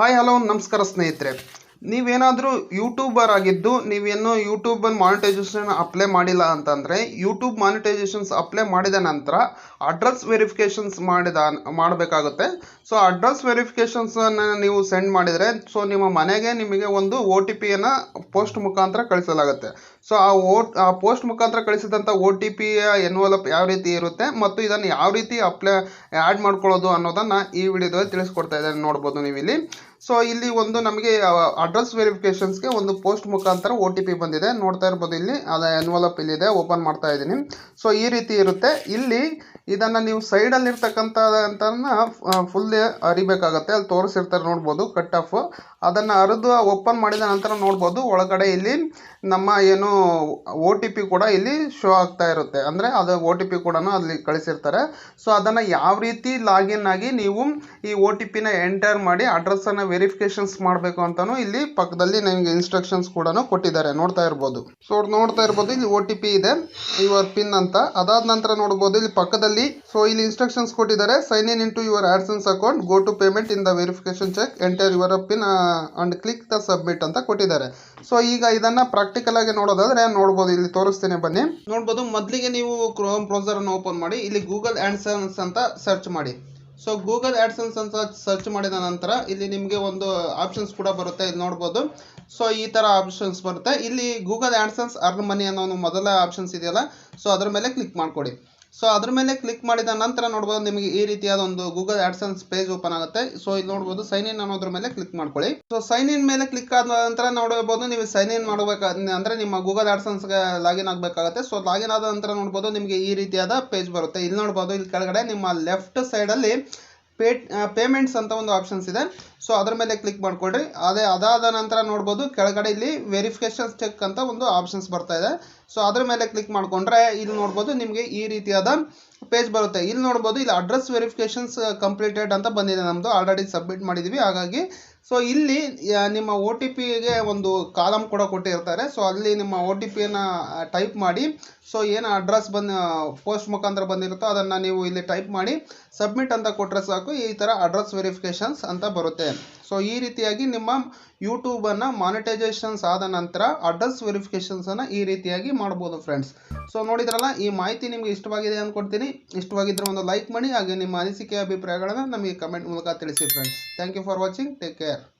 Hi, hello, ನಮಸ್ಕಾರ ಸ್ನೇಹಿತರೆ. ನೀವೇನಾದರೂ ಯೂಟ್ಯೂಬರ್ ಆಗಿದ್ದು ನೀವೇನು ಯೂಟ್ಯೂಬನ್ನು ಮಾನಿಟೈಸೇಷನ್ ಅಪ್ಲೈ ಮಾಡಿಲ್ಲ ಅಂತಂದರೆ, ಯೂಟ್ಯೂಬ್ ಮಾನಿಟೈಸೇಷನ್ಸ್ ಅಪ್ಲೈ ಮಾಡಿದ ನಂತರ ಅಡ್ರೆಸ್ ವೆರಿಫಿಕೇಷನ್ಸ್ ಮಾಡಿದ, ಮಾಡಬೇಕಾಗುತ್ತೆ. ಸೊ ಅಡ್ರೆಸ್ ವೆರಿಫಿಕೇಷನ್ಸನ್ನು ನೀವು ಸೆಂಡ್ ಮಾಡಿದರೆ ಸೊ ನಿಮ್ಮ ಮನೆಗೆ ನಿಮಗೆ ಒಂದು ಒ ಟಿ ಪಿಯನ್ನು ಪೋಸ್ಟ್ ಮುಖಾಂತರ ಕಳಿಸಲಾಗುತ್ತೆ. ಸೊ ಆ ಓ, ಆ ಪೋಸ್ಟ್ ಮುಖಾಂತರ ಕಳಿಸಿದಂಥ ಒ ಟಿ ಪಿಯ ಎನ್ವಲಪ್ ಯಾವ ರೀತಿ ಇರುತ್ತೆ, ಮತ್ತು ಇದನ್ನು ಯಾವ ರೀತಿ ಅಪ್ಲೈ ಆ್ಯಡ್ ಮಾಡ್ಕೊಳ್ಳೋದು ಅನ್ನೋದನ್ನು ಈ ವಿಡಿಯೋದಲ್ಲಿ ತಿಳಿಸ್ಕೊಡ್ತಾ ಇದ್ದಾರೆ ನೋಡ್ಬೋದು ನೀವು ಇಲ್ಲಿ ಸೊ ಇಲ್ಲಿ ಒಂದು ನಮಗೆ ಅಡ್ರೆಸ್ ವೆರಿಫಿಕೇಷನ್ಸ್ಗೆ ಒಂದು ಪೋಸ್ಟ್ ಮುಖಾಂತರ ಒ ಟಿ ಪಿ ಬಂದಿದೆ. ನೋಡ್ತಾ ಇರ್ಬೋದು ಇಲ್ಲಿ. ಅದು ಎನ್ವಲಪ್ ಇಲ್ಲಿದೆ. ಓಪನ್ ಮಾಡ್ತಾ ಇದ್ದೀನಿ. ಸೊ ಈ ರೀತಿ ಇರುತ್ತೆ. ಇಲ್ಲಿ ಇದನ್ನು ನೀವು ಸೈಡಲ್ಲಿರ್ತಕ್ಕಂಥದ್ದನ್ನ ಫುಲ್ ಅರಿಬೇಕಾಗತ್ತೆ. ಅಲ್ಲಿ ತೋರಿಸಿರ್ತಾರೆ ನೋಡ್ಬೋದು ಕಟ್ ಆಫ್ ಅದನ್ನು ಅರಿದು ಓಪನ್ ಮಾಡಿದ ನಂತರ ನೋಡ್ಬೋದು, ಒಳಗಡೆ ಇಲ್ಲಿ ನಮ್ಮ ಏನು ಒ ಕೂಡ ಇಲ್ಲಿ ಶೋ ಆಗ್ತಾ ಇರುತ್ತೆ. ಅಂದರೆ ಅದು ಒ ಟಿ ಪಿ ಕೂಡ ಅಲ್ಲಿ ಕಳಿಸಿರ್ತಾರೆ. ಸೊ ಅದನ್ನು ಯಾವ ರೀತಿ ಲಾಗಿನ್ ಆಗಿ ನೀವು ಈ ಒ ಟಿ ಪಿನ ಎಂಟರ್ ಮಾಡಿ ಅಡ್ರೆಸ್ಸನ್ನು ವೆರಿಫಿಕೇಷನ್ಸ್ ಮಾಡಬೇಕು ಅಂತಲೂ ಇಲ್ಲಿ ಪಕ್ಕದಲ್ಲಿ ನಿಮಗೆ ಇನ್ಸ್ಟ್ರಕ್ಷನ್ಸ್ ಕೂಡ ಕೊಟ್ಟಿದ್ದಾರೆ. ನೋಡ್ತಾ ಇರ್ಬೋದು. ಸೊ ನೋಡ್ತಾ ಇರ್ಬೋದು, ಇಲ್ಲಿ ಒ ಇದೆ. ಯುವರ್ ಪಿನ್ ಅಂತ. ಅದಾದ ನಂತರ ನೋಡ್ಬೋದು, ಇಲ್ಲಿ ಪಕ್ಕದಲ್ಲಿ ಸೊ ಇಲ್ಲಿ ಇನ್ಸ್ಟ್ರಕ್ಷನ್ಸ್ ಕೊಟ್ಟಿದ್ದಾರೆ. Sign in into your AdSense account go to payment in the verification check enter your pin and click the submit ಅಂತ ಕೊಟ್ಟಿದ್ದಾರೆ. ಸೊ ಈಗ ಇದನ್ನ ಪ್ರಾಕ್ಟಿಕಲ್ ಆಗಿ ನೋಡೋದಾದ್ರೆ ನೋಡ್ಬೋದು. ಇಲ್ಲಿ ತೋರಿಸ್ತೀನಿ ಬನ್ನಿ. ನೋಡ್ಬೋದು, ಮೊದಲಿಗೆ ನೀವು ಕ್ರೋಮ್ ಬ್ರೌಸರ್ ಅನ್ನು ಓಪನ್ ಮಾಡಿ. ಇಲ್ಲಿ ಗೂಗಲ್ ಆಡ್ಸನ್ಸ್ ಅಂತ ಸರ್ಚ್ ಮಾಡಿ. ಸೊ ಗೂಗಲ್ ಆಡ್ಸನ್ಸ್ ಅಂತ ಸರ್ಚ್ ಮಾಡಿದ ನಂತರ ಇಲ್ಲಿ ನಿಮಗೆ ಒಂದು ಆಪ್ಷನ್ಸ್ ಕೂಡ ಬರುತ್ತೆ. ಇಲ್ಲಿ ನೋಡ್ಬೋದು. ಸೊ ಈ ಥರ ಆಪ್ಷನ್ಸ್ ಬರುತ್ತೆ. ಇಲ್ಲಿ ಗೂಗಲ್ ಆಡ್ಸನ್ಸ್ ಅರ್ನ್ ಮನಿ ಅನ್ನೋ ಒಂದು ಮೊದಲ ಆಪ್ಷನ್ಸ್ ಇದೆಯಲ್ಲ. ಸೊ ಅದರ ಮೇಲೆ ಕ್ಲಿಕ್ ಮಾಡ್ಕೊಡಿ. ಸೊ ಅದ್ರ ಮೇಲೆ ಕ್ಲಿಕ್ ಮಾಡಿದ ನಂತರ ನೋಡ್ಬೋದು ನಿಮಗೆ ಈ ರೀತಿಯಾದ ಒಂದು ಗೂಗಲ್ ಆಡ್ಸನ್ಸ್ ಪೇಜ್ ಓಪನ್ ಆಗುತ್ತೆ. ಸೊ ಇಲ್ಲಿ ನೋಡ್ಬೋದು ಸೈನ್ ಇನ್ ಅನ್ನೋದ್ರ ಮೇಲೆ ಕ್ಲಿಕ್ ಮಾಡ್ಕೊಳ್ಳಿ. ಸೊ ಸೈನ್ ಇನ್ ಮೇಲೆ ಕ್ಲಿಕ್ ಆದ ನಂತರ ನೋಡಬಹುದು ನೀವು ಸೈನ್ ಇನ್ ಮಾಡಬೇಕು ಅಂದ್ರೆ ನಿಮ್ಮ ಗೂಗಲ್ ಆಡ್ಸನ್ಸ್ಗೆ ಲಾಗಿನ್ ಆಗಬೇಕಾಗುತ್ತೆ. ಸೊ ಲಾಗಿನ್ ಆದ ನಂತರ ನೋಡ್ಬೋದು ನಿಮಗೆ ಈ ರೀತಿಯಾದ ಪೇಜ್ ಬರುತ್ತೆ. ಇಲ್ಲಿ ನೋಡ್ಬೋದು ಇಲ್ಲಿ ಕೆಳಗಡೆ ನಿಮ್ಮ ಲೆಫ್ಟ್ ಸೈಡಲ್ಲಿ ಪೇ ಪೇಮೆಂಟ್ಸ್ ಅಂತ ಒಂದು ಆಪ್ಷನ್ಸ್ ಇದೆ. ಸೊ ಅದ್ರ ಮೇಲೆ ಕ್ಲಿಕ್ ಮಾಡ್ಕೊಳ್ರಿ. ಅದೇ, ಅದಾದ ನಂತರ ನೋಡ್ಬೋದು, ಕೆಳಗಡೆ ಇಲ್ಲಿ ವೆರಿಫಿಕೇಶನ್ ಚೆಕ್ ಅಂತ ಒಂದು ಆಪ್ಷನ್ಸ್ ಬರ್ತಾ ಇದೆ. ಸೊ ಅದ್ರ ಮೇಲೆ ಕ್ಲಿಕ್ ಮಾಡ್ಕೊಂಡ್ರೆ ಇಲ್ಲಿ ನೋಡ್ಬೋದು ನಿಮಗೆ ಈ ರೀತಿಯಾದ ಪೇಜ್ ಬರುತ್ತೆ. ಇಲ್ಲಿ ನೋಡ್ಬೋದು, ಇಲ್ಲಿ ಅಡ್ರೆಸ್ ವೆರಿಫಿಕೇಶನ್ಸ್ ಕಂಪ್ಲೀಟೆಡ್ ಅಂತ ಬಂದಿದೆ ನಮ್ಮದು ಆಲ್ರೆಡಿ ಸಬ್ಮಿಟ್ ಮಾಡಿದ್ದೀವಿ ಹಾಗಾಗಿ ಸೊ ಇಲ್ಲಿ ನಿಮ್ಮ ಒ ಟಿ ಪಿಗೆ ಒಂದು ಕಾಲಮ್ ಕೂಡ ಕೊಟ್ಟಿರ್ತಾರೆ. ಸೊ ಅಲ್ಲಿ ನಿಮ್ಮ ಒ ಟಿ ಪಿಯನ್ನು ಟೈಪ್ ಮಾಡಿ. ಸೊ ಏನು ಅಡ್ರೆಸ್ ಬಂದು ಪೋಸ್ಟ್ ಮುಖಾಂತರ ಬಂದಿರುತ್ತೋ ಅದನ್ನು ನೀವು ಇಲ್ಲಿ ಟೈಪ್ ಮಾಡಿ. ಸಬ್ಮಿಟ್ ಅಂತ ಕೊಟ್ಟರೆ ಸಾಕು. ಈ ಥರ ಅಡ್ರೆಸ್ ವೆರಿಫಿಕೇಷನ್ಸ್ ಅಂತ ಬರುತ್ತೆ. ಸೊ ಈ ರೀತಿಯಾಗಿ ನಿಮ್ಮ ಯೂಟ್ಯೂಬನ್ನು ಮಾನಿಟೈಸೇಷನ್ಸ್ ಆದ ನಂತರ ಅಡ್ರೆಸ್ ವೆರಿಫಿಕೇಷನ್ಸನ್ನು ಈ ರೀತಿಯಾಗಿ ಮಾಡ್ಬೋದು ಫ್ರೆಂಡ್ಸ್ ಸೊ ನೋಡಿದ್ರಲ್ಲ, ಈ ಮಾಹಿತಿ ನಿಮಗೆ ಇಷ್ಟವಾಗಿದೆ ಅಂದ್ಕೊಡ್ತೀನಿ ಇಷ್ಟವಾಗಿದ್ದರೆ ಒಂದು ಲೈಕ್ ಮಾಡಿ, ಹಾಗೆ ನಿಮ್ಮ ಅನಿಸಿಕೆ ಅಭಿಪ್ರಾಯಗಳನ್ನು ನಮಗೆ ಕಮೆಂಟ್ ಮೂಲಕ ತಿಳಿಸಿ friends thank you for watching take care there